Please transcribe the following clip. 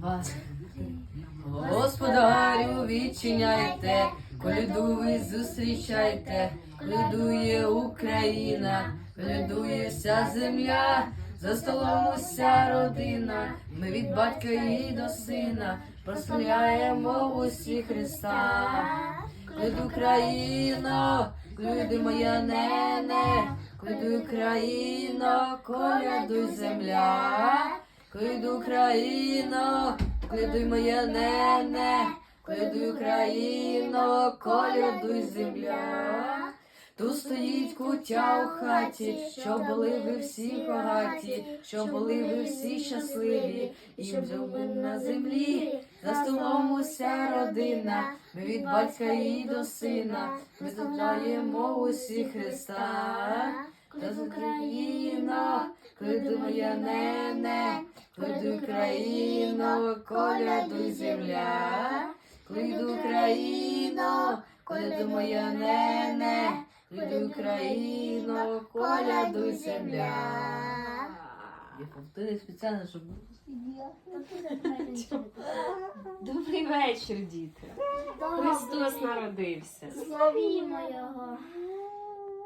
три. Господарю відчиняйте, коляду ви зустрічайте, колядує Україна, колядує вся земля, за столом уся родина, ми від батька і до сина прославляємо усі Христа. Коляду Україно, коляди моя нене, коляду Україно, колядуй земля, коляду Україно, колядуй моя нене, колядуй Україно, колядуй земля. Тут стоїть кутя у хаті, щоб були ви всі багаті, щоб були ви всі щасливі, і щоб на землі, за столом уся родина, ми від батька і до сина, ми здаємо усі Христа. Та з Україна, моя нене, коли Україно, колядуй земля, коли Україно, коли моя нене, коли Україно, колядуй земля. Я повторюю спеціально, щоб Добрий вечір, діти. Христос народився. Славімо його.